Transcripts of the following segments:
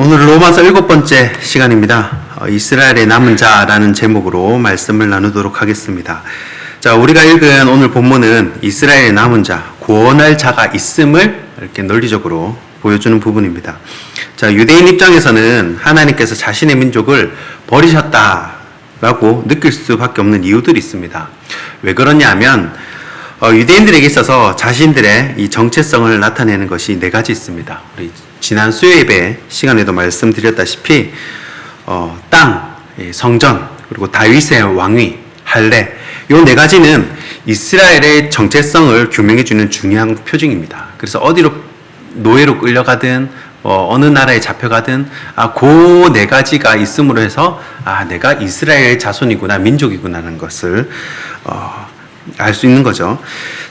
오늘 로마서 일곱 번째 시간입니다. 어, 이스라엘의 남은 자라는 제목으로 말씀을 나누도록 하겠습니다. 자, 우리가 읽은 오늘 본문은 이스라엘의 남은 자, 구원할 자가 있음을 이렇게 논리적으로 보여주는 부분입니다. 자, 유대인 입장에서는 하나님께서 자신의 민족을 버리셨다라고 느낄 수밖에 없는 이유들이 있습니다. 왜 그러냐 하면 어, 유대인들에게 있어서 자신들의 이 정체성을 나타내는 것이 네 가지 있습니다. 우리 지난 수요 예배 시간에도 말씀드렸다시피 어, 땅, 이 성전, 그리고 다윗의 왕위, 할례 요네 가지는 이스라엘의 정체성을 규명해 주는 중요한 표징입니다. 그래서 어디로 노예로 끌려가든 어, 어느 나라에 잡혀가든 아, 그 네 가지가 있음으로 해서 아, 내가 이스라엘 자손이구나, 민족이구나라는 것을 어, 알 수 있는 거죠.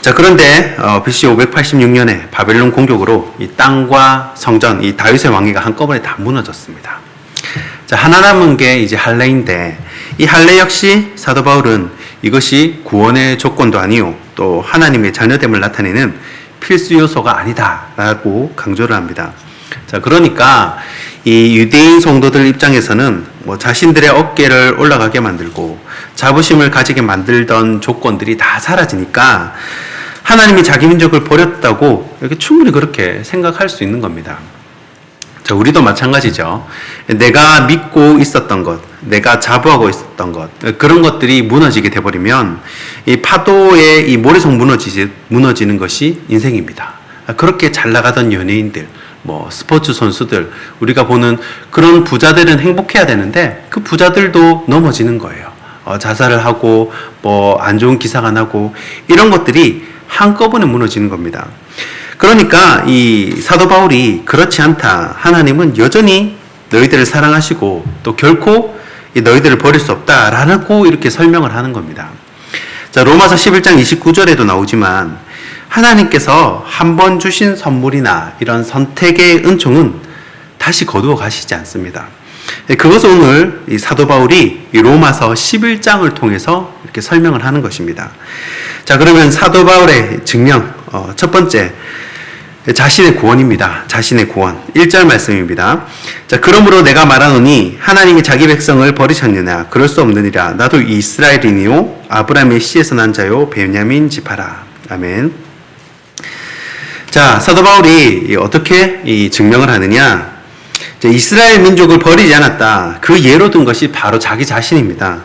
자, 그런데 어, BC 586년에 바벨론 공격으로 이 땅과 성전, 이 다윗의 왕위가 한꺼번에 다 무너졌습니다. 자, 하나 남은 게 이제 할례인데 이 할례 역시 사도 바울은 이것이 구원의 조건도 아니요 또 하나님의 자녀됨을 나타내는 필수 요소가 아니다라고 강조를 합니다. 자, 그러니까 이 유대인 성도들 입장에서는 뭐 자신들의 어깨를 올라가게 만들고 자부심을 가지게 만들던 조건들이 다 사라지니까 하나님이 자기 민족을 버렸다고 이렇게 충분히 그렇게 생각할 수 있는 겁니다. 자, 우리도 마찬가지죠. 내가 믿고 있었던 것, 내가 자부하고 있었던 것, 그런 것들이 무너지게 돼버리면 이 파도에 이 모래성 무너지지, 무너지는 것이 인생입니다. 그렇게 잘 나가던 연예인들, 뭐 스포츠 선수들, 우리가 보는 그런 부자들은 행복해야 되는데 그 부자들도 넘어지는 거예요. 어, 자살을 하고 뭐 안 좋은 기사가 나고 이런 것들이 한꺼번에 무너지는 겁니다. 그러니까 이 사도 바울이 그렇지 않다. 하나님은 여전히 너희들을 사랑하시고 또 결코 이 너희들을 버릴 수 없다라고 이렇게 설명을 하는 겁니다. 자, 로마서 11장 29절에도 나오지만 하나님께서 한 번 주신 선물이나 이런 선택의 은총은 다시 거두어 가시지 않습니다. 예, 그것을 오늘 이 사도 바울이 이 로마서 11장을 통해서 이렇게 설명을 하는 것입니다. 자, 그러면 사도 바울의 증명, 어, 첫 번째, 자신의 구원입니다. 자신의 구원. 1절 말씀입니다. 자, 그러므로 내가 말하노니 하나님이 자기 백성을 버리셨느냐? 그럴 수 없느니라. 나도 이스라엘이니요. 아브라함의 씨에서 난 자요. 베냐민 지파라. 아멘. 자, 사도 바울이 어떻게 이 증명을 하느냐? 이스라엘 민족을 버리지 않았다. 그 예로 든 것이 바로 자기 자신입니다.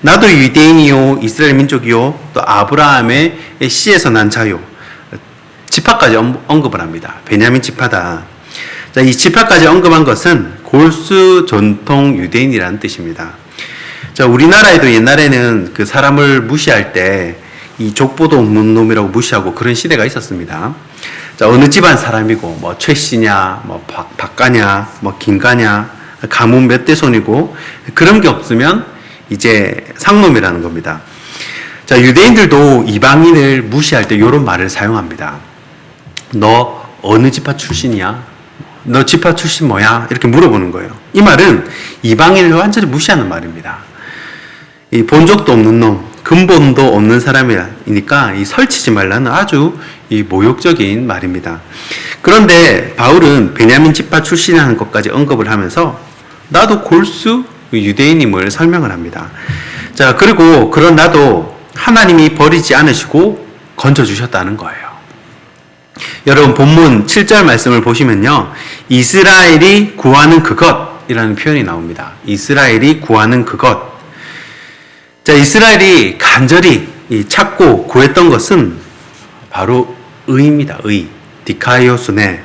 나도 유대인이요, 이스라엘 민족이요, 또 아브라함의 씨에서 난 자요. 지파까지 언급을 합니다. 베냐민 지파다. 자, 이 지파까지 언급한 것은 골수 전통 유대인이라는 뜻입니다. 자, 우리나라에도 옛날에는 그 사람을 무시할 때 이 족보도 없는 놈이라고 무시하고 그런 시대가 있었습니다. 자, 어느 집안 사람이고, 뭐, 최 씨냐, 뭐, 박, 박가냐, 뭐, 김가냐, 가문 몇 대 손이고, 그런 게 없으면 이제 상놈이라는 겁니다. 자, 유대인들도 이방인을 무시할 때 이런 말을 사용합니다. 너 어느 지파 출신이야? 너 지파 출신 뭐야? 이렇게 물어보는 거예요. 이 말은 이방인을 완전히 무시하는 말입니다. 이 본 적도 없는 놈, 근본도 없는 사람이니까 이 설치지 말라는 아주 이 모욕적인 말입니다. 그런데 바울은 베냐민 지파 출신이라는 것까지 언급을 하면서 나도 골수 유대인임을 설명을 합니다. 자, 그리고 그런 나도 하나님이 버리지 않으시고 건져주셨다는 거예요. 여러분, 본문 7절 말씀을 보시면요. 이스라엘이 구하는 그것이라는 표현이 나옵니다. 이스라엘이 구하는 그것. 자, 이스라엘이 간절히 찾고 구했던 것은 바로 의입니다. 의. 디카이오스네.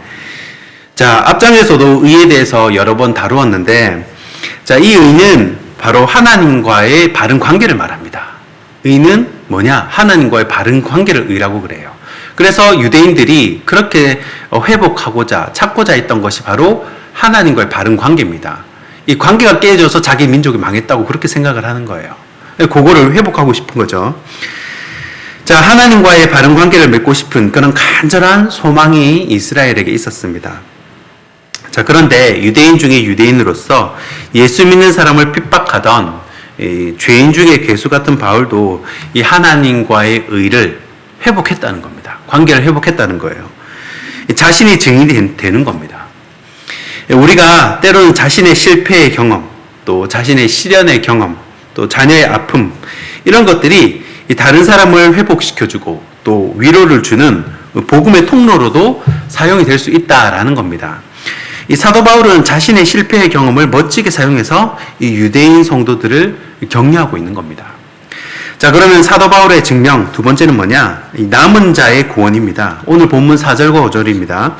자, 앞장에서도 의에 대해서 여러 번 다루었는데, 자, 이 의는 바로 하나님과의 바른 관계를 말합니다. 의는 뭐냐? 하나님과의 바른 관계를 의라고 그래요. 그래서 유대인들이 그렇게 회복하고자 찾고자 했던 것이 바로 하나님과의 바른 관계입니다. 이 관계가 깨져서 자기 민족이 망했다고 그렇게 생각을 하는 거예요. 그거를 회복하고 싶은 거죠. 자, 하나님과의 바른 관계를 맺고 싶은 그런 간절한 소망이 이스라엘에게 있었습니다. 자, 그런데 유대인 중에 유대인으로서 예수 믿는 사람을 핍박하던 죄인 중에 괴수 같은 바울도 이 하나님과의 의를 회복했다는 겁니다. 관계를 회복했다는 거예요. 자신이 증인이 되는 겁니다. 우리가 때로는 자신의 실패의 경험, 또 자신의 시련의 경험, 또 자녀의 아픔, 이런 것들이 이 다른 사람을 회복시켜주고 또 위로를 주는 복음의 통로로도 사용이 될 수 있다라는 겁니다. 이 사도 바울은 자신의 실패의 경험을 멋지게 사용해서 이 유대인 성도들을 격려하고 있는 겁니다. 자, 그러면 사도 바울의 증명 두 번째는 뭐냐? 이 남은 자의 구원입니다. 오늘 본문 4절과 5절입니다.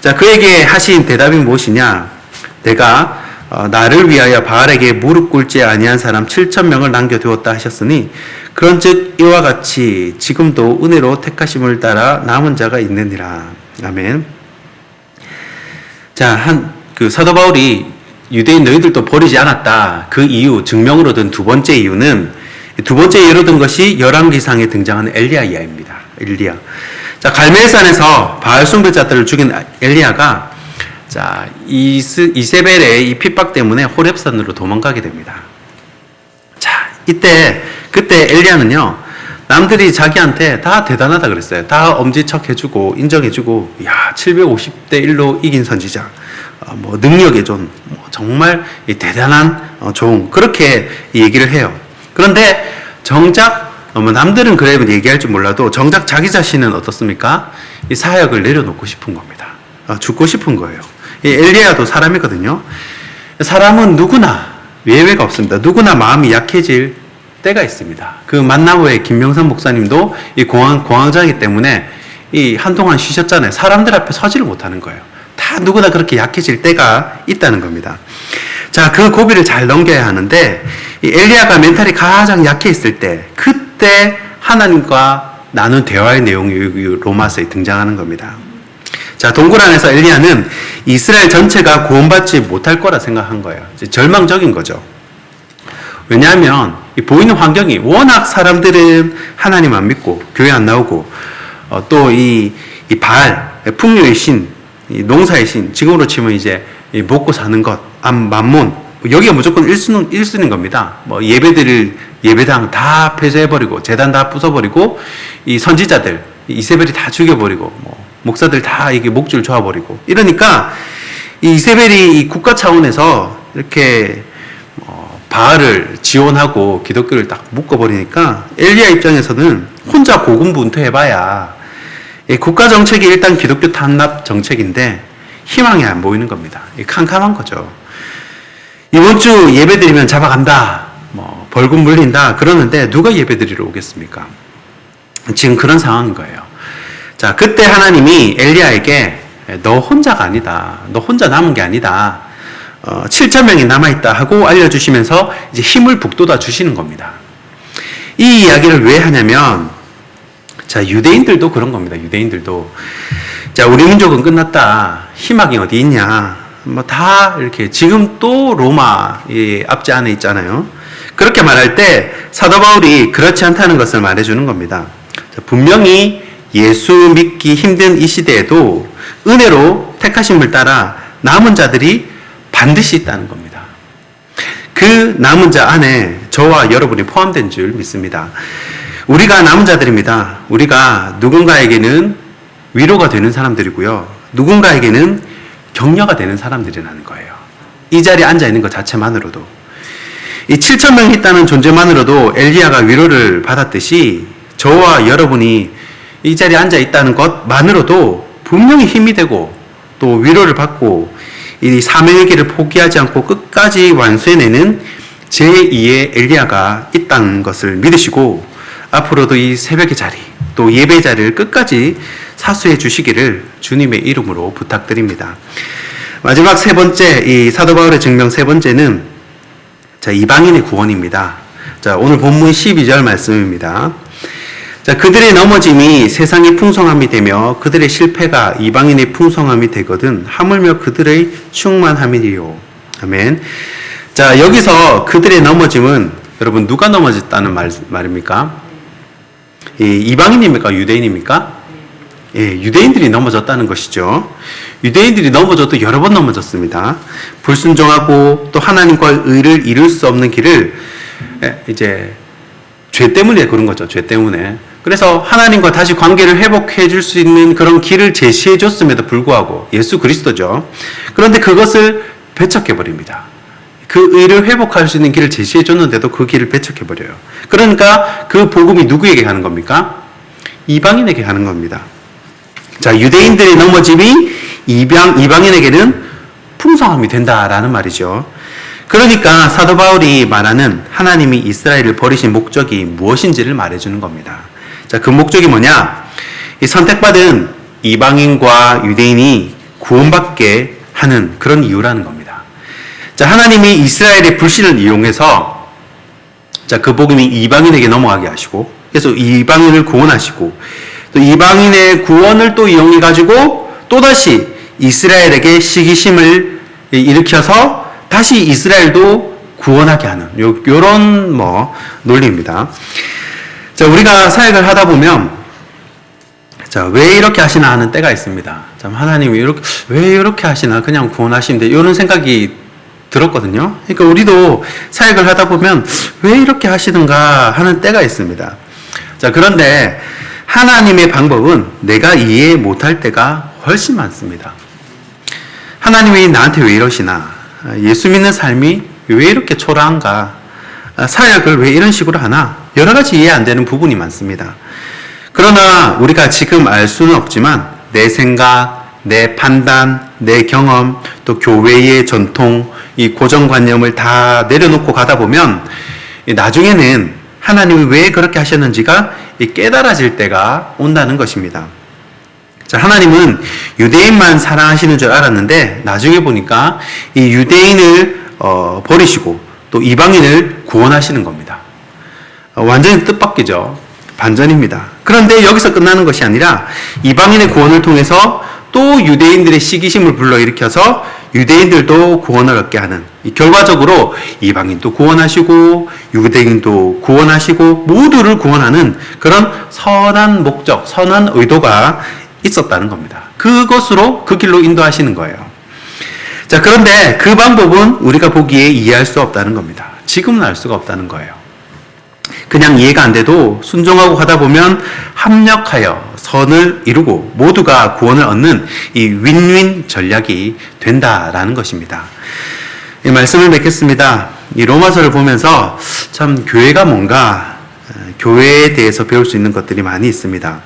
자, 그에게 하신 대답이 무엇이냐? 내가 어, 나를 위하여 바알에게 무릎 꿇지 아니한 사람 7천 명을 남겨두었다 하셨으니 그런즉 이와 같이 지금도 은혜로 택하심을 따라 남은 자가 있느니라. 아멘. 자, 한 그 사도 바울이 유대인 너희들도 버리지 않았다. 그 이유 증명으로 든 두 번째 이유는 두 번째 예로 든 것이 열왕기상에 등장하는 엘리야 이야입니다. 엘리야. 자, 갈멜산에서 바알 숭배자들을 죽인 엘리야가 자, 이스, 이세벨의 이 핍박 때문에 호렙산으로 도망가게 됩니다. 자, 이때 그때 엘리야는요. 남들이 자기한테 다 대단하다 그랬어요. 다 엄지척 해주고 인정해주고 야 750대 1로 이긴 선지자 어, 뭐 능력의 존 뭐 정말 이 대단한 어, 종 그렇게 얘기를 해요. 그런데 정작 어, 뭐 남들은 그래 얘기할지 몰라도 정작 자기 자신은 어떻습니까? 이 사역을 내려놓고 싶은 겁니다. 어, 죽고 싶은 거예요. 이 엘리야도 사람이거든요. 사람은 누구나 예외가 없습니다. 누구나 마음이 약해질 때가 있습니다. 그 만나보의 김명선 목사님도 이 공황, 공황장애 때문에 이 한동안 쉬셨잖아요. 사람들 앞에 서지를 못하는 거예요. 다 누구나 그렇게 약해질 때가 있다는 겁니다. 자, 그 고비를 잘 넘겨야 하는데, 이 엘리야가 멘탈이 가장 약해 있을 때, 그때 하나님과 나눈 대화의 내용이 이 로마서에 등장하는 겁니다. 자, 동굴 안에서 엘리야는 이스라엘 전체가 구원받지 못할 거라 생각한 거예요. 절망적인 거죠. 왜냐하면 이 보이는 환경이 워낙 사람들은 하나님 안 믿고 교회 안 나오고 어, 또이 이 바알 풍요의 신, 이 농사의 신, 지금으로 치면 이제 이 먹고 사는 것, 암 만몬 여기가 무조건 1순, 1순인 겁니다. 뭐 예배드릴 예배당 다 폐쇄해버리고 재단 다 부숴버리고 이 선지자들 이세벨이 다 죽여버리고 뭐 목사들 다 이게 목줄 조아버리고 이러니까 이 이세벨이 이 국가 차원에서 이렇게 어, 바알을 지원하고 기독교를 딱 묶어버리니까 엘리야 입장에서는 혼자 고군분투해봐야 이 국가 정책이 일단 기독교 탄압 정책인데 희망이 안 보이는 겁니다. 이 캄캄한 거죠. 이번 주 예배 드리면 잡아간다. 뭐 벌금 물린다. 그러는데 누가 예배 드리러 오겠습니까? 지금 그런 상황인 거예요. 자, 그때 하나님이 엘리야에게 너 혼자가 아니다. 너 혼자 남은 게 아니다. 어, 7천 명이 남아 있다 하고 알려 주시면서 이제 힘을 북돋아 주시는 겁니다. 이 이야기를 왜 하냐면, 자, 유대인들도 그런 겁니다. 유대인들도. 자, 우리 민족은 끝났다. 희망이 어디 있냐. 뭐 다 이렇게 지금 또 로마 이 앞지 안에 있잖아요. 그렇게 말할 때 사도 바울이 그렇지 않다는 것을 말해 주는 겁니다. 자, 분명히 예수 믿기 힘든 이 시대에도 은혜로 택하심을 따라 남은 자들이 반드시 있다는 겁니다. 그 남은 자 안에 저와 여러분이 포함된 줄 믿습니다. 우리가 남은 자들입니다. 우리가 누군가에게는 위로가 되는 사람들이고요. 누군가에게는 격려가 되는 사람들이라는 거예요. 이 자리에 앉아 있는 것 자체만으로도. 이 7천 명이 있다는 존재만으로도 엘리야가 위로를 받았듯이 저와 여러분이 이 자리에 앉아 있다는 것만으로도 분명히 힘이 되고 또 위로를 받고 이 사명의 길을 포기하지 않고 끝까지 완수해내는 제2의 엘리야가 있다는 것을 믿으시고 앞으로도 이 새벽의 자리 또 예배 자리를 끝까지 사수해 주시기를 주님의 이름으로 부탁드립니다. 마지막 세 번째 이 사도 바울의 증명 세 번째는 자 이방인의 구원입니다. 자 오늘 본문 12절 말씀입니다. 자 그들의 넘어짐이 세상의 풍성함이 되며 그들의 실패가 이방인의 풍성함이 되거든 하물며 그들의 충만함이리요. 아멘. 자 여기서 그들의 넘어짐은 여러분 누가 넘어졌다는 말, 말입니까? 이 이방인입니까? 유대인입니까? 예, 유대인들이 넘어졌다는 것이죠. 유대인들이 넘어져도 여러 번 넘어졌습니다. 불순종하고 또 하나님과 의를 이룰 수 없는 길을 예, 이제 죄 때문에 그런 거죠. 죄 때문에. 그래서 하나님과 다시 관계를 회복해 줄 수 있는 그런 길을 제시해 줬음에도 불구하고 예수 그리스도죠. 그런데 그것을 배척해 버립니다. 그 의를 회복할 수 있는 길을 제시해 줬는데도 그 길을 배척해 버려요. 그러니까 그 복음이 누구에게 가는 겁니까? 이방인에게 가는 겁니다. 자, 유대인들의 넘어짐이 이방 이방인에게는 풍성함이 된다라는 말이죠. 그러니까 사도 바울이 말하는 하나님이 이스라엘을 버리신 목적이 무엇인지를 말해주는 겁니다. 자, 그 목적이 뭐냐? 이 선택받은 이방인과 유대인이 구원받게 하는 그런 이유라는 겁니다. 자, 하나님이 이스라엘의 불신을 이용해서 자, 그 복음이 이방인에게 넘어가게 하시고 그래서 이방인을 구원하시고 또 이방인의 구원을 또 이용해 가지고 또다시 이스라엘에게 시기심을 일으켜서 다시 이스라엘도 구원하게 하는 요, 요런 뭐 논리입니다. 자, 우리가 사역을 하다 보면 자, 왜 이렇게 하시나 하는 때가 있습니다. 참 하나님이 이렇게 왜 이렇게 하시나 그냥 구원하시는데 이런 생각이 들었거든요. 그러니까 우리도 사역을 하다 보면 왜 이렇게 하시는가 하는 때가 있습니다. 자, 그런데 하나님의 방법은 내가 이해 못할 때가 훨씬 많습니다. 하나님이 나한테 왜 이러시나? 예수 믿는 삶이 왜 이렇게 초라한가? 사역을 왜 이런 식으로 하나? 여러 가지 이해 안 되는 부분이 많습니다. 그러나 우리가 지금 알 수는 없지만 내 생각, 내 판단, 내 경험, 또 교회의 전통, 이 고정관념을 다 내려놓고 가다 보면 나중에는 하나님이 왜 그렇게 하셨는지가 깨달아질 때가 온다는 것입니다. 자, 하나님은 유대인만 사랑하시는 줄 알았는데 나중에 보니까 이 유대인을 어, 버리시고 또 이방인을 구원하시는 겁니다. 어, 완전히 뜻밖이죠. 반전입니다. 그런데 여기서 끝나는 것이 아니라 이방인의 구원을 통해서 또 유대인들의 시기심을 불러일으켜서 유대인들도 구원을 얻게 하는 결과적으로 이방인도 구원하시고 유대인도 구원하시고 모두를 구원하는 그런 선한 목적, 선한 의도가 있었다는 겁니다. 그것으로 그 길로 인도하시는 거예요. 자, 그런데 그 방법은 우리가 보기에 이해할 수 없다는 겁니다. 지금은 알 수가 없다는 거예요. 그냥 이해가 안 돼도 순종하고 가다 보면 합력하여 선을 이루고 모두가 구원을 얻는 이 윈윈 전략이 된다라는 것입니다. 이 말씀을 맺겠습니다. 이 로마서를 보면서 참 교회가 뭔가 어, 교회에 대해서 배울 수 있는 것들이 많이 있습니다.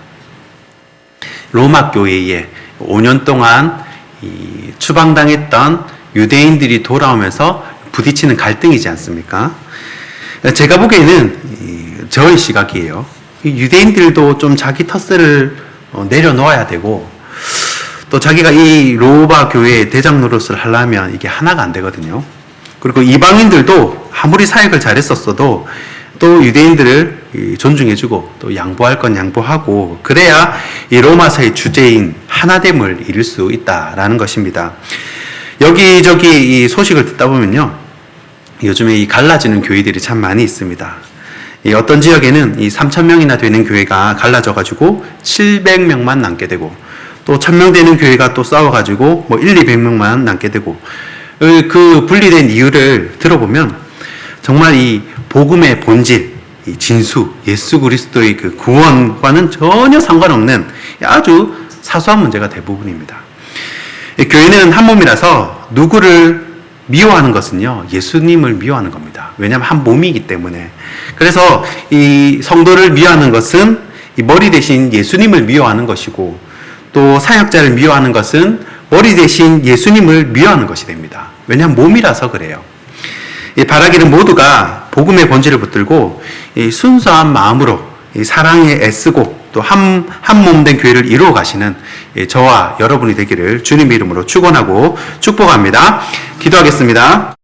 로마 교회에 5년 동안 추방당했던 유대인들이 돌아오면서 부딪히는 갈등이지 않습니까? 제가 보기에는 저의 시각이에요. 유대인들도 좀 자기 텃세를 어, 내려놓아야 되고 또 자기가 이 로마 교회의 대장 노릇을 하려면 이게 하나가 안 되거든요. 그리고 이방인들도 아무리 사역을 잘했었어도 또 유대인들을 존중해주고 또 양보할 건 양보하고 그래야 이 로마서의 주제인 하나됨을 이룰 수 있다라는 것입니다. 여기저기 이 소식을 듣다 보면요. 요즘에 이 갈라지는 교회들이 참 많이 있습니다. 이 어떤 지역에는 이 3천 명이나 되는 교회가 갈라져 가지고 700명만 남게 되고 또 1000명 되는 교회가 또 싸워 가지고 뭐 1, 200명만 남게 되고 그 분리된 이유를 들어보면 정말 이 복음의 본질, 이 진수, 예수 그리스도의 그 구원과는 전혀 상관없는 아주 사소한 문제가 대부분입니다. 교회는 한 몸이라서 누구를 미워하는 것은요, 예수님을 미워하는 겁니다. 왜냐하면 한 몸이기 때문에. 그래서 이 성도를 미워하는 것은 이 머리 대신 예수님을 미워하는 것이고, 또 사역자를 미워하는 것은 머리 대신 예수님을 미워하는 것이 됩니다. 왜냐하면 몸이라서 그래요. 이 바라기는 모두가 복음의 본질을 붙들고 이 순수한 마음으로 이 사랑에 애쓰고 또 한 한 몸 된 교회를 이루어 가시는 저와 여러분이 되기를 주님의 이름으로 축원하고 축복합니다. 기도하겠습니다.